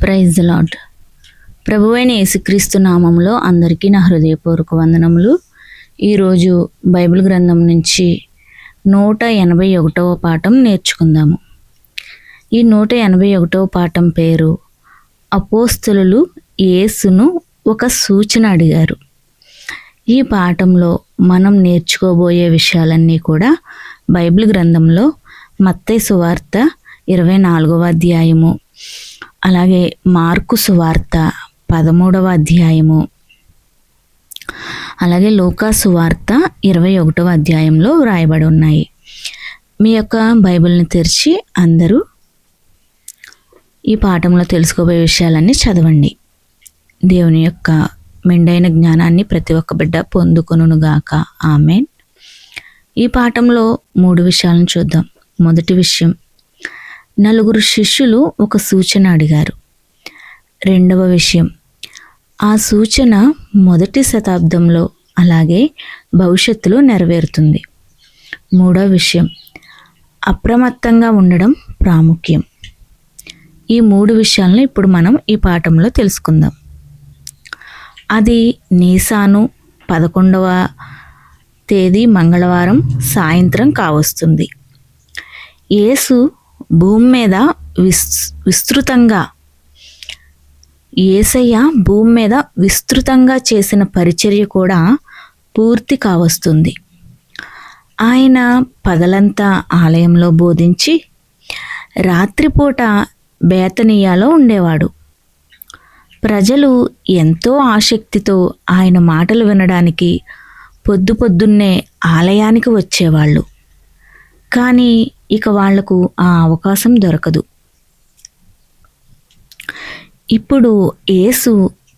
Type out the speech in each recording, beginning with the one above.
Praise lord ప్రభువైన యేసుక్రీస్తు నామంలో అందరికీ నా హృదయపూర్వక వందనములు. ఈరోజు బైబిల్ గ్రంథం నుంచి నూట ఎనభై ఒకటవ పాఠం నేర్చుకుందాము. ఈ నూట ఎనభై ఒకటవ పాఠం పేరు అపోస్తులు యేసును ఒక సూచన అడిగారు. ఈ పాఠంలో మనం నేర్చుకోబోయే విషయాలన్నీ కూడా బైబిల్ గ్రంథంలో మత్తై సువార్త ఇరవై నాలుగవ అధ్యాయము అలాగే మార్కు సువార్త పదమూడవ అధ్యాయము. అలాగే లోకా సువార్త ఇరవై ఒకటవ అధ్యాయంలో వ్రాయబడి ఉన్నాయి. మీ యొక్క బైబిల్ని తెరిచి అందరూ ఈ పాఠంలో తెలుసుకోబోయే విషయాలన్నీ చదవండి. దేవుని యొక్క మెండైన జ్ఞానాన్ని ప్రతి ఒక్క బిడ్డ పొందుకొనుగాక ఆమెన్. ఈ పాఠంలో మూడు విషయాలను చూద్దాం. మొదటి విషయం నలుగురు శిష్యులు ఒక సూచన అడిగారు. రెండవ విషయం. ఆ సూచన మొదటి శతాబ్దంలో అలాగే భవిష్యత్తులో నెరవేరుతుంది. మూడవ విషయం. అప్రమత్తంగా ఉండడం ప్రాముఖ్యం. ఈ మూడు విషయాలను ఇప్పుడు మనం ఈ పాఠంలో తెలుసుకుందాం. అది నీసాను పదకొండవ తేదీ మంగళవారం సాయంత్రం కావస్తుంది. యేసు భూమి మీద విస్ విస్తృతంగా ఏసయ్య భూమి మీద విస్తృతంగా చేసిన పరిచర్య కూడా పూర్తి కావస్తుంది. ఆయన పగలంతా ఆలయంలో బోధించి రాత్రిపూట బేతనీయాలో ఉండేవాడు. ప్రజలు ఎంతో ఆసక్తితో ఆయన మాటలు వినడానికి పొద్దు పొద్దున్నే ఆలయానికి వచ్చేవాళ్ళు. కానీ ఇక వాళ్ళకు ఆ అవకాశం దొరకదు. ఇప్పుడు యేసు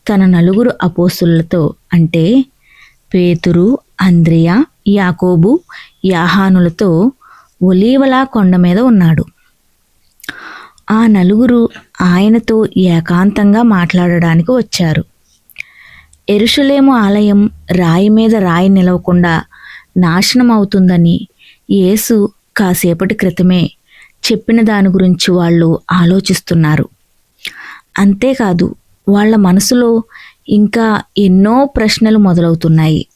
తన నలుగురు అపోసులతో అంటే పేతురు అంద్రియా యాకోబు యాహానులతో ఒలీవలా కొండ మీద ఉన్నాడు. ఆ నలుగురు ఆయనతో ఏకాంతంగా మాట్లాడడానికి వచ్చారు. ఎరుషులేము ఆలయం రాయి మీద రాయి నిలవకుండా నాశనం అవుతుందని యేసు కాసేపటి క్రితమే చెప్పిన దాని గురించి వాళ్ళు ఆలోచిస్తున్నారు. అంతేకాదు వాళ్ళ మనసులో ఇంకా ఎన్నో ప్రశ్నలు మొదలవుతున్నాయి.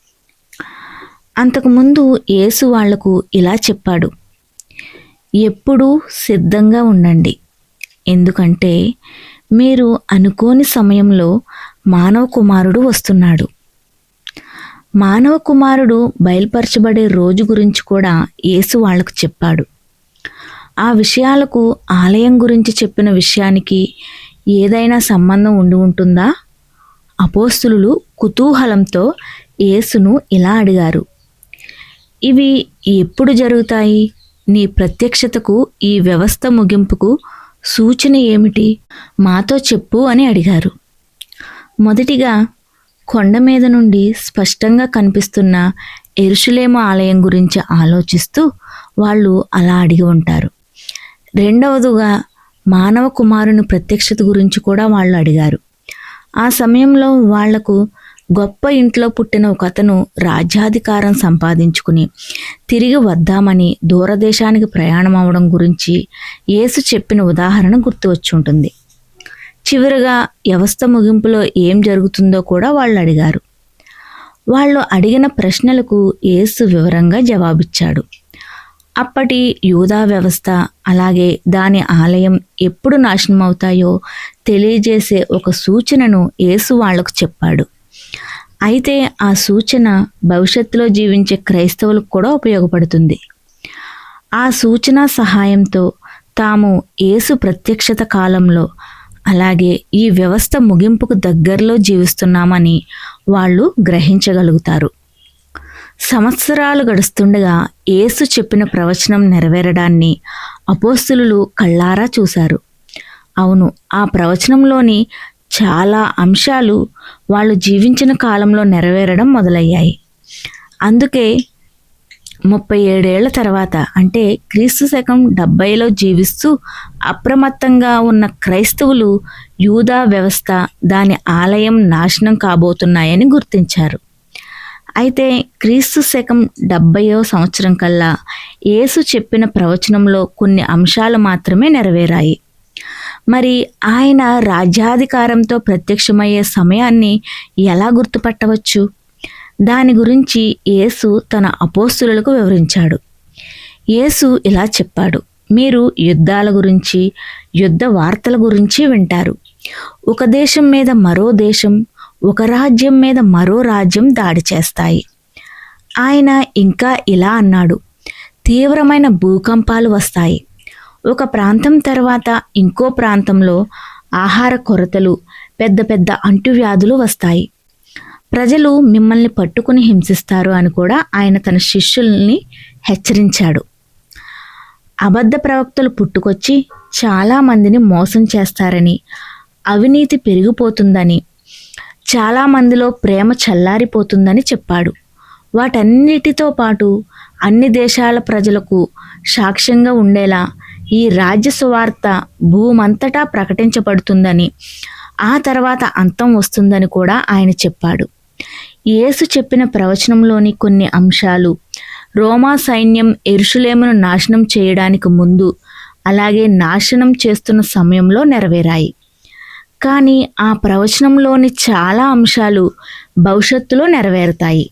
అంతకుముందు యేసు వాళ్ళకు ఇలా చెప్పాడు ఎప్పుడూ సిద్ధంగా ఉండండి. ఎందుకంటే మీరు అనుకోని సమయంలో మానవ కుమారుడు వస్తున్నాడు. మానవ కుమారుడు బయలుపరచబడే రోజు గురించి కూడా యేసు వాళ్ళకు చెప్పాడు. ఆ విషయాలకు ఆలయం గురించి చెప్పిన విషయానికి ఏదైనా సంబంధం ఉండి ఉంటుందా? అపోస్తులు కుతూహలంతో యేసును ఇలా అడిగారు. ఇవి ఎప్పుడు జరుగుతాయి? నీ ప్రత్యక్షతకు ఈ వ్యవస్థ ముగింపుకు సూచన ఏమిటి? మాతో చెప్పు అని అడిగారు. మొదటిగా కొండ మీద నుండి స్పష్టంగా కనిపిస్తున్న ఎరుషులేమ ఆలయం గురించి ఆలోచిస్తూ వాళ్ళు అలా అడిగి ఉంటారు. రెండవదుగా మానవ కుమారుని ప్రత్యక్షత గురించి కూడా వాళ్ళు అడిగారు. ఆ సమయంలో వాళ్ళకు గొప్ప ఇంట్లో పుట్టిన ఒక అతను రాజ్యాధికారం సంపాదించుకుని తిరిగి వద్దామని దూరదేశానికి ప్రయాణం అవడం గురించి యేసు చెప్పిన ఉదాహరణ గుర్తు వచ్చి ఉంటుంది. చివరిగా వ్యవస్థ ముగింపులో ఏం జరుగుతుందో కూడా వాళ్ళు అడిగారు. వాళ్ళు అడిగిన ప్రశ్నలకు యేసు వివరంగా జవాబిచ్చాడు. అప్పటి యూదా వ్యవస్థ అలాగే దాని ఆలయం ఎప్పుడు నాశనం అవుతాయో తెలియజేసే ఒక సూచనను యేసు వాళ్ళకు చెప్పాడు. అయితే ఆ సూచన భవిష్యత్తులో జీవించే క్రైస్తవులకు కూడా ఉపయోగపడుతుంది. ఆ సూచన సహాయంతో తాము యేసు ప్రత్యక్షత కాలంలో అలాగే ఈ వ్యవస్థ ముగింపుకు దగ్గరలో జీవిస్తున్నామని వాళ్ళు గ్రహించగలుగుతారు. సంవత్సరాలు గడుస్తుండగా యేసు చెప్పిన ప్రవచనం నెరవేరడాన్ని అపోస్తులు కళ్ళారా చూశారు. అవును ఆ ప్రవచనంలోని చాలా అంశాలు వాళ్ళు జీవించిన కాలంలో నెరవేరడం మొదలయ్యాయి. అందుకే ముప్పై ఏడేళ్ళ తర్వాత అంటే క్రీస్తు శకం డెబ్బైలో జీవిస్తూ అప్రమత్తంగా ఉన్న క్రైస్తవులు యూదా వ్యవస్థ దాని ఆలయం నాశనం కాబోతున్నాయని గుర్తించారు. అయితే క్రీస్తు శకం డెబ్బయో సంవత్సరం కల్లా యేసు చెప్పిన ప్రవచనంలో కొన్ని అంశాలు మాత్రమే నెరవేరాయి. మరి ఆయన రాజ్యాధికారంతో ప్రత్యక్షమయ్యే సమయాన్ని ఎలా గుర్తుపట్టవచ్చు? దాని గురించి యేసు తన అపోస్తులకు వివరించాడు. యేసు ఇలా చెప్పాడు మీరు యుద్ధాల గురించి యుద్ధ వార్తల గురించి వింటారు. ఒక దేశం మీద మరో దేశం ఒక రాజ్యం మీద మరో రాజ్యం దాడి చేస్తాయి. ఆయన ఇంకా ఇలా అన్నాడు తీవ్రమైన భూకంపాలు వస్తాయి. ఒక ప్రాంతం తర్వాత ఇంకో ప్రాంతంలో ఆహార కొరతలు పెద్ద పెద్ద అంటువ్యాధులు వస్తాయి. ప్రజలు మిమ్మల్ని పట్టుకుని హింసిస్తారు అని కూడా ఆయన తన శిష్యుల్ని హెచ్చరించాడు. అబద్ధ ప్రవక్తలు పుట్టుకొచ్చి చాలామందిని మోసం చేస్తారని అవినీతి పెరిగిపోతుందని చాలామందిలో ప్రేమ చల్లారిపోతుందని చెప్పాడు. వాటన్నిటితో పాటు అన్ని దేశాల ప్రజలకు సాక్ష్యంగా ఉండేలా ఈ రాజ్య సువార్త భూమంతటా ప్రకటించబడుతుందని ఆ తర్వాత అంతం వస్తుందని కూడా ఆయన చెప్పాడు. యేసు చెప్పిన ప్రవచనంలోని కొన్ని అంశాలు. రోమా సైన్యం ఎరుషులేమును నాశనం చేయడానికి ముందు అలాగే నాశనం చేస్తున్న సమయంలో నెరవేరాయి. కానీ ఆ ప్రవచనంలోని చాలా అంశాలు భవిష్యత్తులో నెరవేరుతాయి.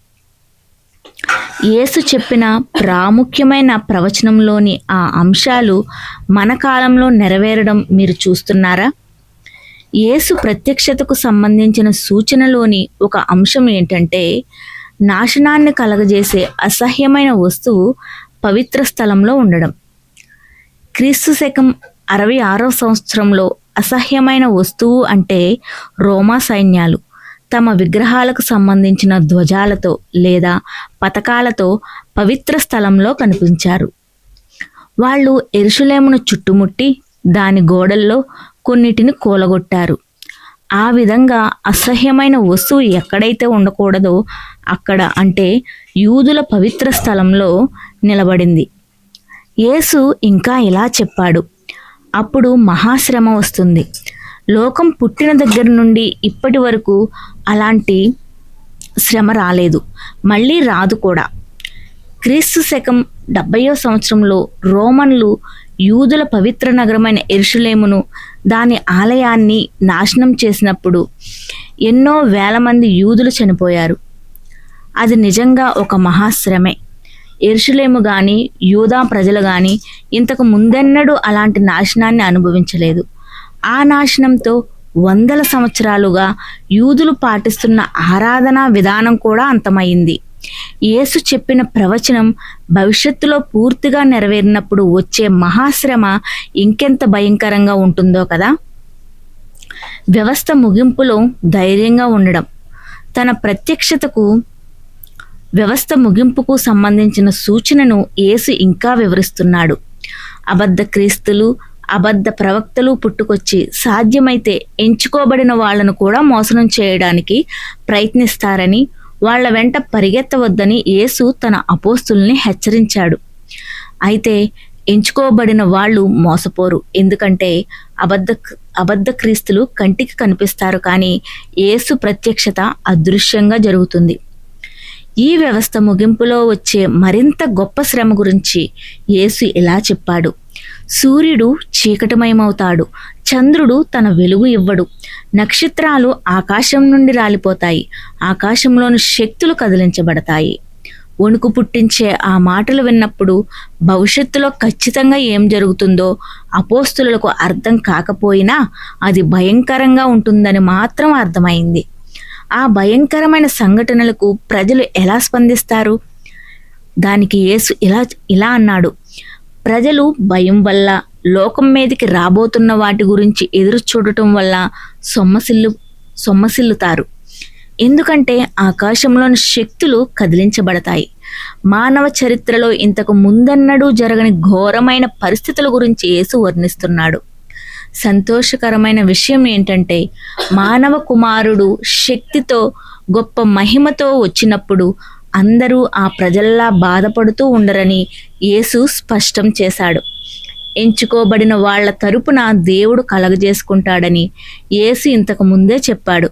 యేసు చెప్పిన ప్రాముఖ్యమైన ప్రవచనంలోని ఆ అంశాలు మన కాలంలో నెరవేరడం మీరు చూస్తున్నారా? యేసు ప్రత్యక్షతకు సంబంధించిన సూచనలోని ఒక అంశం ఏంటంటే నాశనాన్ని కలగజేసే అసహ్యమైన వస్తువు పవిత్ర స్థలంలో ఉండడం. క్రీస్తు శకం అరవై ఆరో సంవత్సరంలో అసహ్యమైన వస్తువు అంటే రోమా సైన్యాలు. తమ విగ్రహాలకు సంబంధించిన ధ్వజాలతో లేదా పథకాలతో పవిత్ర స్థలంలో కనిపించారు. వాళ్ళు ఎరుషులేమును చుట్టుముట్టి దాని గోడల్లో కొన్నిటిని కూలగొట్టారు. ఆ విధంగా అసహ్యమైన వస్తువు ఎక్కడైతే ఉండకూడదో అక్కడ అంటే యూదుల పవిత్ర స్థలంలో నిలబడింది. యేసు ఇంకా ఇలా చెప్పాడు అప్పుడు మహాశ్రమ వస్తుంది. లోకం పుట్టిన దగ్గర నుండి ఇప్పటి వరకు అలాంటి శ్రమ రాలేదు. మళ్ళీ రాదు కూడా. క్రీస్తు శకం డెబ్బయో సంవత్సరంలో రోమన్లు యూదుల పవిత్ర నగరమైన ఎరుషులేమును దాని ఆలయాన్ని నాశనం చేసినప్పుడు ఎన్నో వేల మంది యూదులు చనిపోయారు. అది నిజంగా ఒక మహాశ్రమే. ఎరుషులేము కానీ యూదా ప్రజలు కానీ ఇంతకు ముందెన్నడూ అలాంటి నాశనాన్ని అనుభవించలేదు. ఆ నాశనంతో వందల సంవత్సరాలుగా యూదులు పాటిస్తున్న ఆరాధనా విధానం కూడా అంతమైంది. యేసు చెప్పిన ప్రవచనం భవిష్యత్తులో పూర్తిగా నెరవేరినప్పుడు వచ్చే మహాశ్రమ ఇంకెంత భయంకరంగా ఉంటుందో కదా? వ్యవస్థ ముగింపులో ధైర్యంగా ఉండడం తన ప్రత్యక్షతకు వ్యవస్థ ముగింపుకు సంబంధించిన సూచనను యేసు ఇంకా వివరిస్తున్నాడు. అబద్ధ క్రీస్తులు అబద్ధ ప్రవక్తలు పుట్టుకొచ్చి సాధ్యమైతే ఎంచుకోబడిన వాళ్ళను కూడా మోసనం చేయడానికి ప్రయత్నిస్తారని వాళ్ళ వెంట పరిగెత్తవద్దని యేసు తన అపోస్తుల్ని హెచ్చరించాడు. అయితే ఎంచుకోబడిన వాళ్ళు మోసపోరు. ఎందుకంటే అబద్ధ అబద్ధ క్రీస్తులు కంటికి కనిపిస్తారు కానీ యేసు ప్రత్యక్షత అదృశ్యంగా జరుగుతుంది. ఈ వ్యవస్థ ముగింపులో వచ్చే మరింత గొప్ప శ్రమ గురించి యేసు ఇలా చెప్పాడు. సూర్యుడు చీకటమయమవుతాడు. చంద్రుడు తన వెలుగు ఇవ్వడు. నక్షత్రాలు ఆకాశం నుండి రాలిపోతాయి. ఆకాశంలోని శక్తులు కదిలించబడతాయి. వణుకు పుట్టించే ఆ మాటలు విన్నప్పుడు భవిష్యత్తులో ఖచ్చితంగా ఏం జరుగుతుందో అపోస్తులకు అర్థం కాకపోయినా అది భయంకరంగా ఉంటుందని మాత్రం అర్థమైంది. ఆ భయంకరమైన సంఘటనలకు ప్రజలు ఎలా స్పందిస్తారు? దానికి యేసు ఇలా ఇలా అన్నాడు. ప్రజలు భయం వల్ల లోకం మీదకి రాబోతున్న వాటి గురించి ఎదురు చూడటం వల్ల సొమ్మసిల్లు సొమ్మసిల్లుతారు. ఎందుకంటే ఆకాశంలోని శక్తులు కదిలించబడతాయి. మానవ చరిత్రలో ఇంతకు ముందన్నడూ జరగని ఘోరమైన పరిస్థితుల గురించి యేసు వర్ణిస్తున్నాడు. సంతోషకరమైన విషయం ఏంటంటే మానవ కుమారుడు శక్తితో గొప్ప మహిమతో వచ్చినప్పుడు అందరూ ఆ ప్రజల్లా బాధపడుతూ ఉండరని యేసు స్పష్టం చేశాడు. ఎంచుకోబడిన వాళ్ళ తరపున దేవుడు కలగజేసుకుంటాడని యేసు ఇంతకు ముందే చెప్పాడు.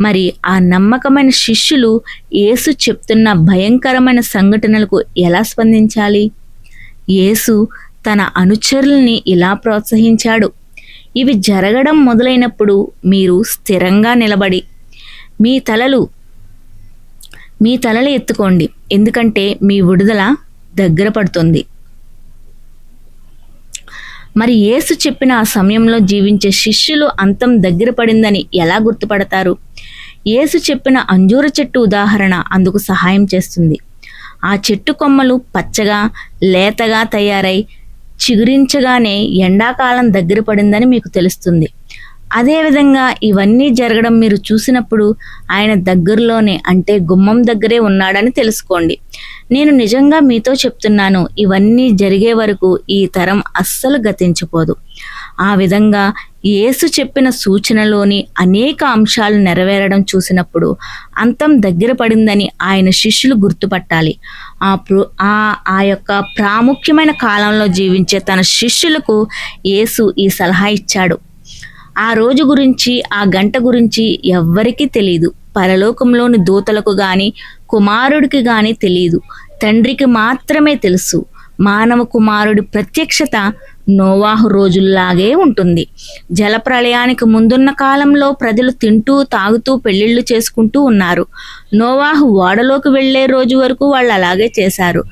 మరి ఆ నమ్మకమైన శిష్యులు యేసు చెప్తున్న భయంకరమైన సంఘటనలకు ఎలా స్పందించాలి? యేసు తన అనుచరుల్ని ఇలా ప్రోత్సహించాడు. ఇవి జరగడం మొదలైనప్పుడు మీరు స్థిరంగా నిలబడి మీ తలలు మీ తలలు ఎత్తుకోండి. ఎందుకంటే మీ విడుదల దగ్గర పడుతుంది. మరి యేసు చెప్పిన ఆ సమయంలో జీవించే శిష్యులు అంతం దగ్గర పడిందని ఎలా గుర్తుపడతారు? యేసు చెప్పిన అంజూర చెట్టు ఉదాహరణ అందుకు సహాయం చేస్తుంది. ఆ చెట్టు కొమ్మలు పచ్చగా లేతగా తయారై చిగురించగానే ఎండాకాలం దగ్గర పడిందని మీకు తెలుస్తుంది. అదేవిధంగా ఇవన్నీ జరగడం మీరు చూసినప్పుడు ఆయన దగ్గరలోనే అంటే గుమ్మం దగ్గరే ఉన్నాడని తెలుసుకోండి. నేను నిజంగా మీతో చెప్తున్నాను ఇవన్నీ జరిగే వరకు ఈ తరం అస్సలు గతించిపోదు. ఆ విధంగా యేసు చెప్పిన సూచనలోని అనేక అంశాలు నెరవేరడం చూసినప్పుడు అంతం దగ్గర పడిందని ఆయన శిష్యులు గుర్తుపట్టాలి. ఆ ప్రో ఆ ఆ యొక్క ప్రాముఖ్యమైన కాలంలో జీవించే తన శిష్యులకు యేసు ఈ సలహా ఇచ్చాడు. ఆ రోజు గురించి ఆ గంట గురించి ఎవ్వరికీ తెలియదు పరలోకంలోని దూతలకు గాని కుమారుడికి గాని తెలియదు తండ్రికి మాత్రమే తెలుసు. మానవ కుమారుడి ప్రత్యక్షత నోవాహు రోజుల్లాగే ఉంటుంది. జలప్రళయానికి ముందున్న కాలంలో ప్రజలు తింటూ తాగుతూ పెళ్ళిళ్ళు చేసుకుంటూ ఉన్నారు. నోవాహు ఓడలోకి వెళ్ళే రోజు వరకు వాళ్ళు అలాగే చేశారు.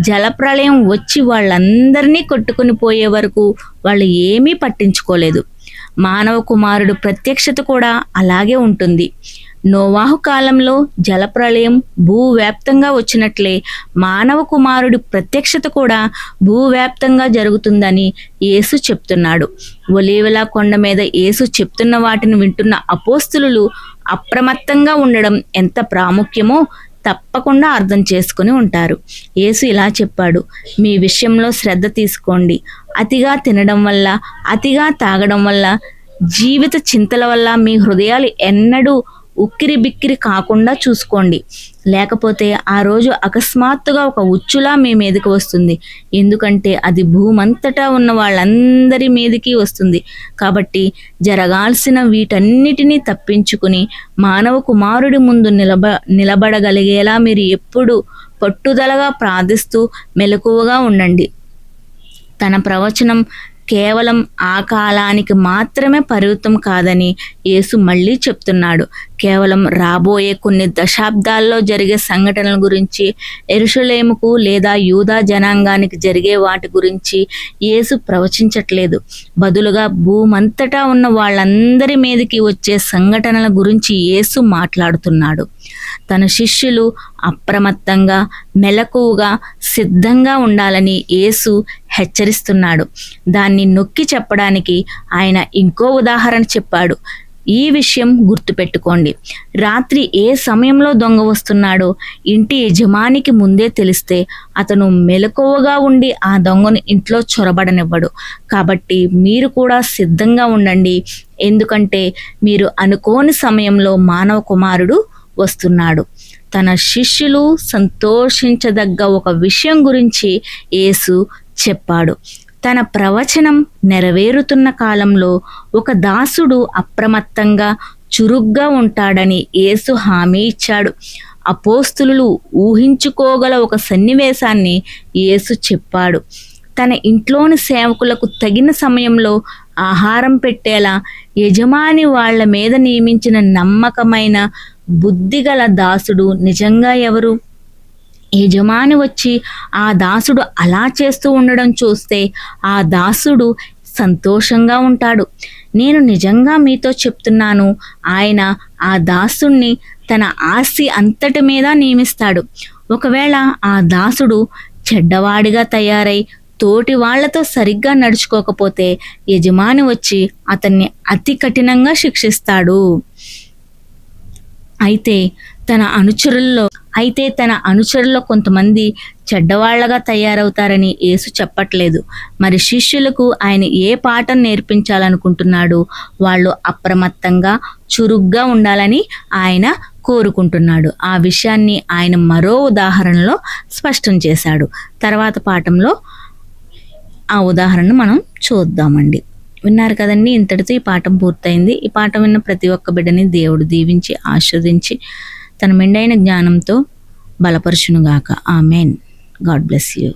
జలప్రళయం వచ్చి వాళ్ళందరినీ కొట్టుకుని పోయే వరకు వాళ్ళు ఏమీ పట్టించుకోలేదు. మానవ కుమారుడు ప్రత్యక్షత కూడా అలాగే ఉంటుంది. నోవాహు కాలంలో జలప్రళయం భూవ్యాప్తంగా వచ్చినట్లే మానవ కుమారుడి ప్రత్యక్షత కూడా భూవ్యాప్తంగా జరుగుతుందని యేసు చెప్తున్నాడు. ఒలీవల కొండ మీద యేసు చెప్తున్న వాటిని వింటున్న అపోస్తులు అప్రమత్తంగా ఉండడం ఎంత ప్రాముఖ్యమో తప్పకుండా అర్థం చేసుకుని ఉంటారు. యేసు ఇలా చెప్పాడు మీ విషయంలో శ్రద్ధ తీసుకోండి. అతిగా తినడం వల్ల అతిగా తాగడం వల్ల జీవిత చింతల వల్ల మీ హృదయాలు ఎన్నడూ ఉక్కిరి బిక్కిరి కాకుండా చూసుకోండి. లేకపోతే ఆ రోజు అకస్మాత్తుగా ఒక ఉచ్చులా మీ మీదకి వస్తుంది. ఎందుకంటే అది భూమంతటా ఉన్న వాళ్ళందరి మీదకి వస్తుంది. కాబట్టి జరగాల్సిన వీటన్నిటినీ తప్పించుకుని మానవ కుమారుడి ముందు నిలబ నిలబడగలిగేలా మీరు ఎప్పుడు పట్టుదలగా ప్రార్థిస్తూ మెలకువగా ఉండండి. తన ప్రవచనం కేవలం ఆ కాలానికి మాత్రమే పరిమితం కాదని యేసు మళ్ళీ చెప్తున్నాడు. కేవలం రాబోయే కొన్ని దశాబ్దాల్లో జరిగే సంఘటనల గురించి ఎరుషులేముకు లేదా యూదా జనాంగానికి జరిగే వాటి గురించి యేసు ప్రవచించట్లేదు. బదులుగా భూమంతటా ఉన్న వాళ్ళందరి మీదకి వచ్చే సంఘటనల గురించి యేసు మాట్లాడుతున్నాడు. తన శిష్యులు అప్రమత్తంగా మెలకువగా సిద్ధంగా ఉండాలని యేసు హెచ్చరిస్తున్నాడు. దాన్ని నొక్కి చెప్పడానికి ఆయన ఇంకో ఉదాహరణ చెప్పాడు. ఈ విషయం గుర్తుపెట్టుకోండి. రాత్రి ఏ సమయంలో దొంగ వస్తున్నాడో ఇంటి యజమానికి ముందే తెలిస్తే అతను మెలకువగా ఉండి ఆ దొంగను ఇంట్లో చొరబడనివ్వడు. కాబట్టి మీరు కూడా సిద్ధంగా ఉండండి. ఎందుకంటే మీరు అనుకోని సమయంలో మానవ కుమారుడు వస్తున్నాడు. తన శిష్యులు సంతోషించదగ్గ ఒక విషయం గురించి యేసు చెప్పాడు. తన ప్రవచనం నెరవేరుతున్న కాలంలో ఒక దాసుడు అప్రమత్తంగా చురుగ్గా ఉంటాడని యేసు హామీ ఇచ్చాడు. అపోస్తులు ఊహించుకోగల ఒక సన్నివేశాన్ని యేసు చెప్పాడు. తన ఇంట్లోని సేవకులకు తగిన సమయంలో ఆహారం పెట్టేలా యజమాని వాళ్ళ మీద నియమించిన నమ్మకమైన బుద్ధిగల దాసుడు నిజంగా ఎవరు? యజమాని వచ్చి ఆ దాసుడు అలా చేస్తూ ఉండడం చూస్తే ఆ దాసుడు సంతోషంగా ఉంటాడు. నేను నిజంగా మీతో చెప్తున్నాను ఆయన ఆ దాసుణ్ణి తన ఆస్తి అంతటి మీద నియమిస్తాడు. ఒకవేళ ఆ దాసుడు చెడ్డవాడిగా తయారై తోటి వాళ్ళతో సరిగ్గా నడుచుకోకపోతే యజమాని వచ్చి అతన్ని అతి కఠినంగా శిక్షిస్తాడు. అయితే తన అనుచరుల్లో అయితే తన అనుచరుల్లో కొంతమంది చెడ్డవాళ్ళగా తయారవుతారని యేసు చెప్పట్లేదు. మరి శిష్యులకు ఆయన ఏ పాఠం నేర్పించాలనుకుంటున్నాడు? వాళ్ళు అప్రమత్తంగా చురుగ్గా ఉండాలని ఆయన కోరుకుంటున్నాడు. ఆ విషయాన్ని ఆయన మరో ఉదాహరణలో స్పష్టం చేశాడు. తర్వాత పాఠంలో ఆ ఉదాహరణను మనం చూద్దామండి. విన్నారు కదండి ఇంతటితో ఈ పాఠం పూర్తయింది. ఈ పాఠం విన్న ప్రతి ఒక్క బిడ్డని దేవుడు దీవించి ఆస్వాదించి తన మెండైన జ్ఞానంతో బలపరుచునుగాక. ఆ మెయిన్ గాడ్ బ్లెస్ యూ.